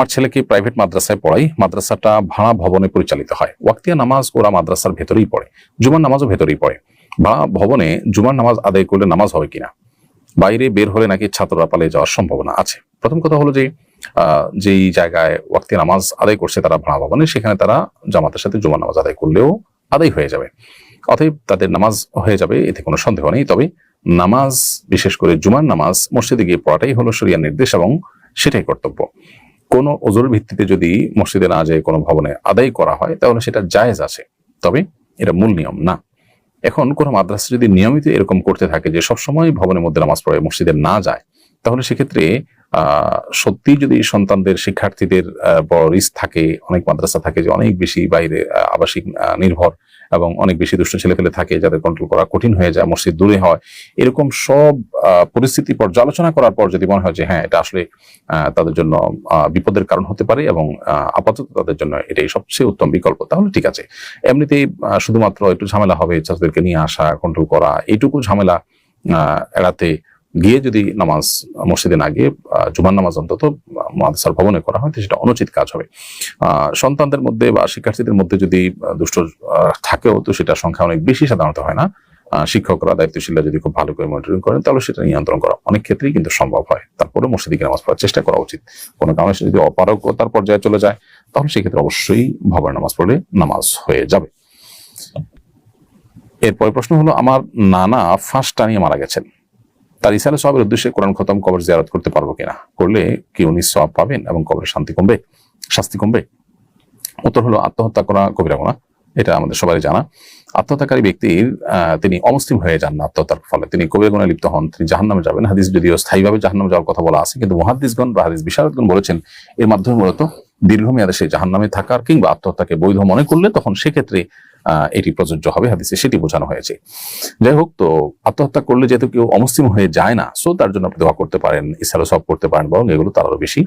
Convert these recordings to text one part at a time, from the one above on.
আমার ছেলেকে প্রাইভেট মাদ্রাসায় পড়াই মাদ্রাসাটা ভাড়া ভবনে পরিচালিত হয়। ওয়াক্তিয়া নামাজ ওরা মাদ্রাসার ভেতরেই পড়ে। জুমার নামাজও ভেতরেই পড়ে। ভাড়া ভবনে জুমার নামাজ আদায় করলে নামাজ হবে কিনা? বাইরে বের হলে নাকি ছাত্ররা পালিয়ে যাওয়ার সম্ভাবনা আছে। প্রথম কথা হলো যে যেই জায়গায় ওয়াক্তি নামাজ আদায় করছে তারা ভাড়া ভবনে, সেখানে তারা জামাতের সাথে জুমার নামাজ আদায় করলেও আদায় হয়ে যাবে। অতএব তাদের নামাজ হয়ে যাবে, এতে কোনো সন্দেহ নেই। তবে নামাজ, বিশেষ করে জুমার নামাজ, মসজিদে গিয়ে পড়াটাই হলো শরিয়ার নির্দেশ এবং সেটাই কর্তব্য। কোনো ওজোর ভিত্তিতে যদি মসজিদে না যেয়ে কোনো ভবনে আদায় করা হয়, তাহলে সেটা জায়েজ আছে। তবে এটা মূল নিয়ম না। এখন কোনো মাদ্রাসা যদি নিয়মিত এরকম করতে থাকে যে সবসময় ভবনের মধ্যে নামাজ পড়ে মসজিদে না যায়, তাহলে সেক্ষেত্রে সত্যি যদি সন্তানদের, শিক্ষার্থীদের বড় রিস্ক থাকে, অনেক মাদ্রাসা থাকে যে অনেক বেশি বাইরে আবাসিক নির্ভর এবং অনেক বেশি দুষ্ট ছেলেপেলে থাকে যাদের কন্ট্রোল করা কঠিন হয়ে যায় মসজিদ দূরে হয়। এরকম সব পরিস্থিতি পর্যালোচনা করার পর যদি মনে হয় যে হ্যাঁ এটা আসলে তাদের জন্য বিপদের কারণ হতে পারে এবং আপাতত তাদের জন্য এটাই সবচেয়ে উত্তম বিকল্প তাহলে ঠিক আছে। এমনিতেই শুধুমাত্র একটু ঝামেলা হবে ছাত্রদেরকে নিয়ে আসা কন্ট্রোল করা এইটুকু ঝামেলা আহ, এড়াতে গিয়ে যদি নামাজ মসজিদে না গিয়ে জুমার নামাজ অন্তত মাদ্রাসার ভবনে করা হয় সেটা অনুচিত কাজ হবে। সন্তানদের মধ্যে বা শিক্ষার্থীদের মধ্যে যদি দুষ্ট থাকেও, তো সেটা সংখ্যা অনেক বেশি সাধারণত হয় না। শিক্ষকরা, দায়িত্বশীলরা যদি খুব ভালো করে মনিটরিং করেন, তাহলে সেটা নিয়ন্ত্রণ করা অনেক ক্ষেত্রেই কিন্তু সম্ভব হয়। তারপরে মসজিদে গিয়ে নামাজ পড়ার চেষ্টা করা উচিত। কোনো কারণে যদি অপারগতার পর্যায়ে চলে যায়, তাহলে সেক্ষেত্রে অবশ্যই ভবনের নামাজ পড়লে নামাজ হয়ে যাবে। এরপরে প্রশ্ন হলো, আমার নানা ফাঁস টানিয়ে মারা গেছেন। তার ইসালে সবের উদ্দেশ্যে কোরআন খতম, কবর জিয়ারত করতে পারব কিনা? করলে কি উনি সব পাবেন এবং কবরের শান্তি কমবে, শাস্তি কমবে? উত্তর হলো আত্মহত্যা করা কবিরা গুণা এটা আমাদের সবারই জানা। আত্মহত্যাকারী ব্যক্তির তিনি অমুসলিম হয়ে যান না আত্মহত্যার ফলে। তিনি কবিরা লিপ্ত হন, তিনি জাহান্নামে যাবেন। হাদিস যদিও স্থায়ীভাবে জাহান্নামে যাওয়ার কথা বলা আছে, কিন্তু মহাদিসগণ বা হাদিস বিশারদগণ বলেছেন, এর মাধ্যমে মূলত দীর্ঘমেয়াদে সেই জাহান্নামে থাকার কিংবা আত্মহত্যাকে বৈধ মনে করলে তখন সেক্ষেত্রে এটি প্রযোজ্য হবে, হাদিসে সেটি বোঝানো হয়েছে। যাই হোক, তো আত্মহত্যা করলে যেহেতু কেউ অমুসলিম হয়ে যায় না সো তার জন্য আপনি দোয়া করতে পারেন ইসারো সব করতে পারেন, বরং এগুলো তার আরও বেশি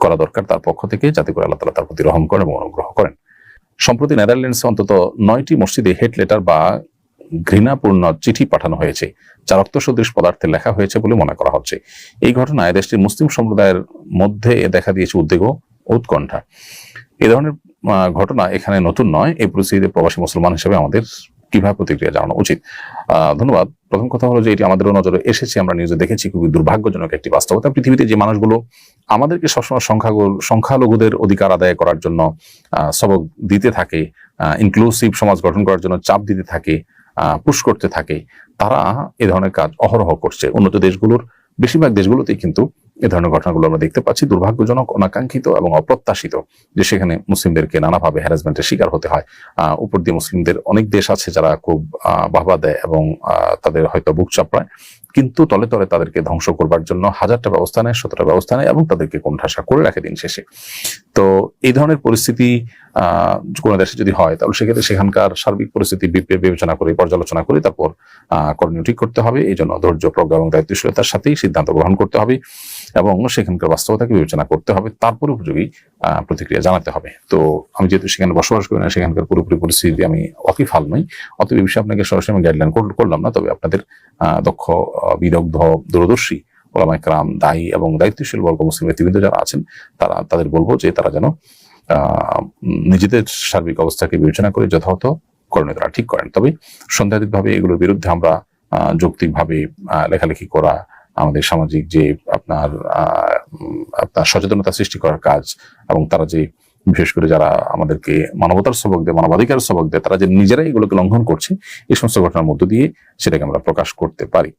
করা দরকার তার পক্ষ থেকে, যাতে করে আল্লাহ তালা তার প্রতি রহম করেন এবং অনুগ্রহ করেন। সম্প্রতি নেদারল্যান্ডসে অন্তত নয়টি মসজিদে হেড লেটার বা ঘৃণাপূর্ণ চিঠি পাঠানো হয়েছে, যা রক্ত সদৃশ পদার্থে লেখা হয়েছে বলে মনে করা হচ্ছে। এই ঘটনায় দেশটির মুসলিম সম্প্রদায়ের মধ্যে দেখা দিয়েছে উদ্বেগ উৎকণ্ঠা। এ ধরনের ঘটনা এখানে নতুন নয়। এই পরিস্থিতিতে প্রবাসী মুসলমান হিসেবে আমাদের কীভাবে প্রতিক্রিয়া জানানো উচিত? ধন্যবাদ। প্রথম কথা হলো যে এটি আমাদেরও নজরে এসেছে, আমরা নিউজে দেখেছি, খুবই দুর্ভাগ্যজনক একটি বাস্তবতা। পৃথিবীতে যে মানুষগুলো আমাদেরকে সবসময় সংখ্যাগুলো সংখ্যালঘুদের অধিকার আদায় করার জন্য সবক দিতে থাকে ইনক্লুসিভ সমাজ গঠন করার জন্য চাপ দিতে থাকে পুশ করতে থাকে, তারা এ ধরনের কাজ অহরহ করছে। উন্নত দেশগুলোর, বেশিরভাগ দেশগুলোতেই কিন্তু এ ধরনের ঘটনাগুলো আমরা দেখতে পাচ্ছি। দুর্ভাগ্যজনক অনাকাঙ্ক্ষিত এবং অপ্রত্যাশিত যে সেখানে মুসলিমদেরকে নানাভাবে হ্যারাসমেন্টের শিকার হতে হয়। আহ, উপর দিয়ে মুসলিমদের অনেক দেশ আছে যারা খুব বাহবা দেয় এবং তাদের হয়তো বুক চাপড়ায়। কিন্তু তলে তলে তাদেরকে ধ্বংস করবার জন্য হাজারটা ব্যবস্থা নেয় শতটা ব্যবস্থা নেয় এবং তাদেরকে কোণঠাসা করে রাখে দিন শেষে। তো এই ধরনের পরিস্থিতি আহ কোনো দেশে যদি হয় তাহলে সেক্ষেত্রে সেখানকার সার্বিক পরিস্থিতি বিবে- বিবেচনা করে পর্যালোচনা করে তারপর আহ করণীয় ঠিক করতে হবে। এই জন্য ধৈর্য প্রজ্ঞা এবং দায়িত্বশীলতার সাথেই সিদ্ধান্ত গ্রহণ করতে হবে। এবং সেখানকার বাস্তবতাকে বিবেচনা করতে হবে তারপর উপযোগী প্রতিক্রিয়া জানাতে হবে। তো আমি যেহেতু সেখানে বসবাস করি না, সেখানকার পুরোপুরি পরিস্থিতি আমি ওয়াকিফাল নই। অতএব এই বিষয়ে আপনাকে সরাসরি আমি গাইডলাইন করলাম না, তবে আপনাদের দক্ষ বিদগ্ধ, দূরদর্শী ওলামা একরাম দায়ী এবং দায়িত্বশীল বর্গ মুসলিম নেতৃবৃন্দ যারা আছেন, তারা, তাদের বলব যে তারা যেন নিজেদের সার্বিক অবস্থাকে বিবেচনা করে যথাযথ করণীয় তারা ঠিক করেন। তবে সন্দেহাতীতভাবে এগুলোর বিরুদ্ধে আমরা যৌক্তিকভাবে লেখালেখি করা আমাদের সামাজিক যে আপনার আপনার সচেতনতা সৃষ্টি করার কাজ এবং তারা যে, বিশেষ করে যারা আমাদেরকে মানবতার সবক দেয় মানবাধিকার সবক দেয়, তারা যে নিজেরাই এগুলোকে লঙ্ঘন করছে, এই সমস্ত ঘটনার মধ্য দিয়ে সেটাকে আমরা প্রকাশ করতে পারি।